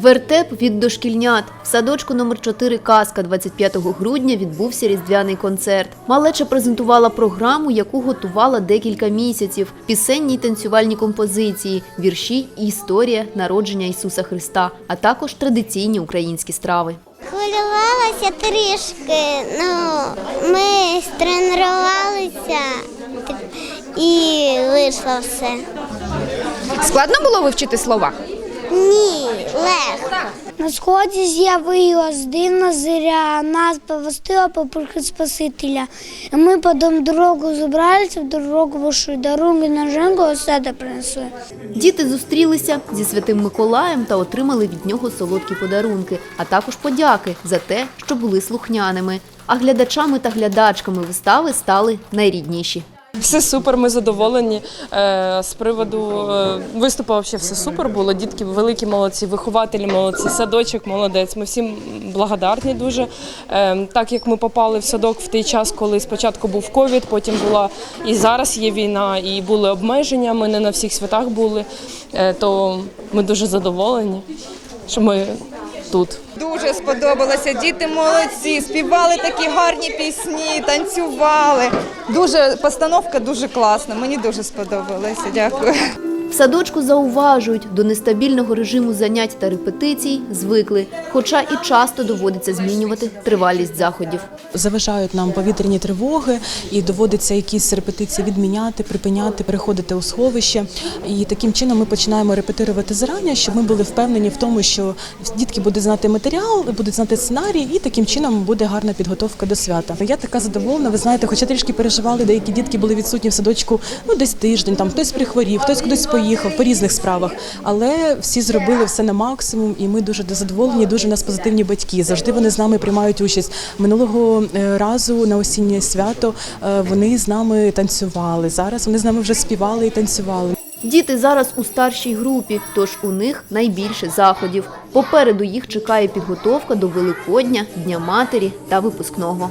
Вертеп від дошкільнят. В садочку номер 4 Казка 25 грудня відбувся різдвяний концерт. Малеча презентувала програму, яку готувала декілька місяців. Пісенні й танцювальні композиції, вірші і історія народження Ісуса Христа, а також традиційні українські страви. Хвилювалася трішки. Ну, ми тренувалися і вийшло все. Складно було вивчити слова? Ні, легко. На сході з'явилась дивна зиря, нас повестила по пульку Спасителя. Ми потім дорогу зібралися, в дорогу вийшли, дорогу на жінку осада принесли. Діти зустрілися зі святим Миколаєм та отримали від нього солодкі подарунки, а також подяки за те, що були слухняними. А глядачами та глядачками вистави стали найрідніші. Все супер, ми задоволені. Е, З приводу е, виступу взагалі все супер було. Дітки великі молодці, вихователі молодці, садочок молодець. Ми всім благодарні дуже. Е, Так як ми попали в садок в той час, коли спочатку був ковід, потім була і зараз є війна, і були обмеження. Ми не на всіх святах були, то ми дуже задоволені, що ми тут. Дуже сподобалося. Діти молодці, співали такі гарні пісні, танцювали. Дуже постановка дуже класна. Мені дуже сподобалося. Дякую. В садочку зауважують, до нестабільного режиму занять та репетицій звикли, хоча і часто доводиться змінювати тривалість заходів. заважають нам повітряні тривоги, і доводиться якісь репетиції відміняти, припиняти, переходити у сховище. І таким чином ми починаємо репетирувати зарані, щоб ми були впевнені в тому, що дітки будуть знати матеріал, будуть знати сценарій, і таким чином буде гарна підготовка до свята. Я така задоволена. Ви знаєте, хоча трішки переживали, деякі дітки були відсутні в садочку ну десь тиждень, там хтось прихворів, хтось кудись поїхав по різних справах. Але всі зробили все на максимум, і ми дуже задоволені. Дуже у нас позитивні батьки. Завжди вони з нами приймають участь. Минулого е, разу на осіннє свято е, вони з нами танцювали. Зараз вони з нами вже співали і танцювали. Діти зараз у старшій групі, тож у них найбільше заходів. Попереду їх чекає підготовка до Великодня, Дня матері та випускного.